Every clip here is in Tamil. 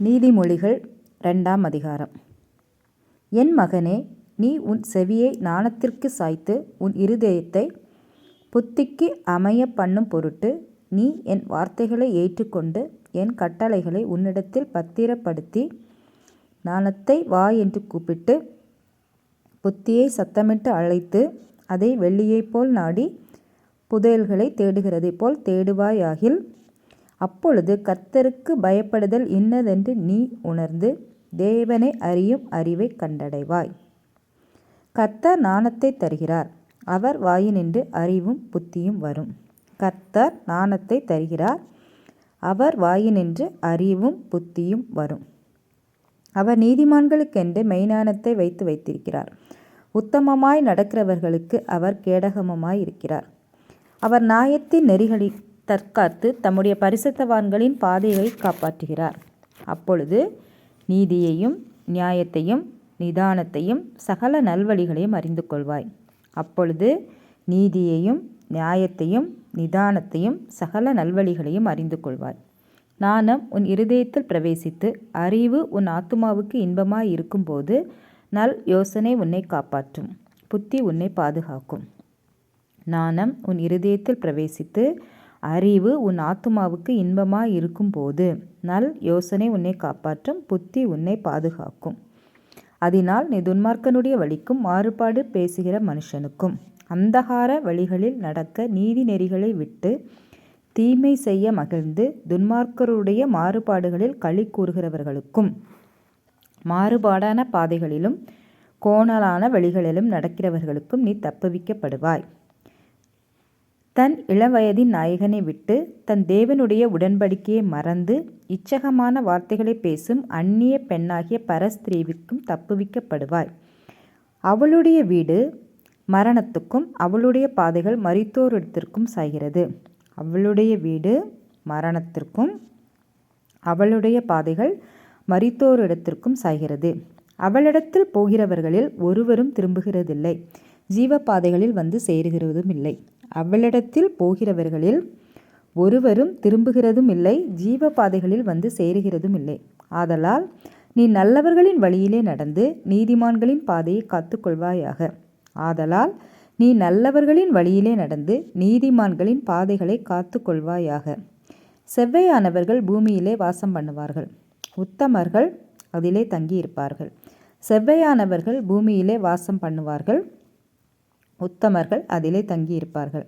நீதிமொழிகள் ரெண்டாம் அதிகாரம். என் மகனே நீ உன் செவியை நாணத்திற்கு சாய்த்து உன் இருதயத்தை புத்திக்கு அமைய பண்ணும் பொருட்டு நீ என் வார்த்தைகளை ஏற்றுக்கொண்டு என் கட்டளைகளை உன்னிடத்தில் பத்திரப்படுத்தி நாணத்தை வா என்று கூப்பிட்டு புத்தியை சத்தமிட்டு அழைத்து அதை வெள்ளியைப் போல் நாடி புதையல்களை தேடுகிறதை போல் தேடுவாயாகில் அப்பொழுது கர்த்தருக்கு பயப்படுதல் இன்னதென்று நீ உணர்ந்து தேவனை அறியும் அறிவை கண்டடைவாய். கர்த்தர் நாணத்தை தருகிறார். அவர் வாயினின்று அறிவும் புத்தியும் வரும். கர்த்தர் நாணத்தை தருகிறார். அவர் வாயினின்று அறிவும் புத்தியும் வரும். அவர் நீதிமான்களுக்கென்று மெய்ஞானத்தை வைத்து வைத்திருக்கிறார். உத்தமமாய் நடக்கிறவர்களுக்கு அவர் கேடகமமாய் இருக்கிறார். அவர் நாயத்தின் நெறிகளில் தற்காத்து தம்முடைய பரிசுத்தவான்களின் பாதைகளை காப்பாற்றுகிறார். அப்பொழுது நீதியையும் நியாயத்தையும் நிதானத்தையும் சகல நல்வழிகளையும் அறிந்து கொள்வாய். அப்பொழுது நீதியையும் நியாயத்தையும் நிதானத்தையும் சகல நல்வழிகளையும் அறிந்து கொள்வாய். நாணம் உன் இருதயத்தில் பிரவேசித்து அறிவு உன் ஆத்துமாவுக்கு இன்பமாய் இருக்கும்போது நல் யோசனை உன்னை காப்பாற்றும். புத்தி உன்னை பாதுகாக்கும். நாணம் உன் இருதயத்தில் பிரவேசித்து அறிவு உன் ஆத்துமாவுக்கு இருக்கும் இருக்கும்போது நல் யோசனை உன்னை காப்பாற்றும் புத்தி உன்னை பாதுகாக்கும். அதனால் நீ துன்மார்க்கனுடைய வழிக்கும் மாறுபாடு பேசுகிற மனுஷனுக்கும். அந்தகார வழிகளில் நடக்க நீதி நெறிகளை விட்டு தீமை செய்ய மகிழ்ந்து துன்மார்க்கருடைய மாறுபாடுகளில் களி கூறுகிறவர்களுக்கும் மாறுபாடான பாதைகளிலும் கோணலான வழிகளிலும் நடக்கிறவர்களுக்கும் நீ தப்புவிக்கப்படுவாய். தன் இளவயதின் நாயகனை விட்டு தன் தேவனுடைய உடன்படிக்கையை மறந்து இச்சகமான வார்த்தைகளை பேசும் அந்நிய பெண்ணாகிய பரஸ்திரீவிற்கும் தப்புவிக்கப்படுவாய். அவளுடைய வீடு மரணத்துக்கும் அவளுடைய பாதைகள் மறித்தோரிடத்திற்கும் சாய்கிறது. அவளுடைய வீடு மரணத்திற்கும் அவளுடைய பாதைகள் மறித்தோரிடத்திற்கும் சாய்கிறது. அவளிடத்தில் போகிறவர்களில் ஒருவரும் திரும்புகிறதில்லை. ஜீவ பாதைகளில் வந்து சேருகிறதும் இல்லை அவளிடத்தில் போகிறவர்களில் ஒருவரும் திரும்புகிறதும் இல்லை ஜீவ பாதைகளில் வந்து சேருகிறதும் இல்லை. ஆதலால் நீ நல்லவர்களின் வழியிலே நடந்து நீதிமான்களின் பாதையை காத்துக்கொள்வாயாக. ஆதலால் நீ நல்லவர்களின் வழியிலே நடந்து நீதிமான்களின் பாதைகளை காத்துக்கொள்வாயாக. செவ்வையானவர்கள் பூமியிலே வாசம் பண்ணுவார்கள். உத்தமர்கள் அதிலே தங்கியிருப்பார்கள். செவ்வையானவர்கள் பூமியிலே வாசம் பண்ணுவார்கள். உத்தமர்கள் அதிலே தங்கியிருப்பார்கள்.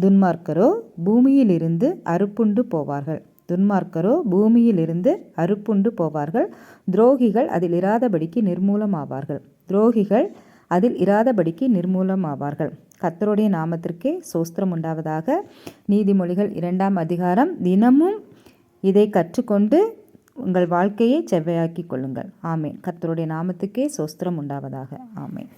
துன்மார்க்கரோ பூமியிலிருந்து அறுப்புண்டு போவார்கள். துன்மார்க்கரோ பூமியிலிருந்து அறுப்புண்டு போவார்கள். துரோகிகள் அதில் இராதபடிக்கு நிர்மூலமாவார்கள். துரோகிகள் அதில் இராதபடிக்கு நிர்மூலமாவார்கள். கத்தருடைய நாமத்திற்கே சோஸ்திரம் உண்டாவதாக. நீதிமொழிகள் இரண்டாம் அதிகாரம். தினமும் இதை கற்றுக்கொண்டு உங்கள் வாழ்க்கையை செவ்வையாக்கி கொள்ளுங்கள். ஆமேன். கத்தருடைய நாமத்துக்கே சோஸ்திரம் உண்டாவதாக. ஆமேன்.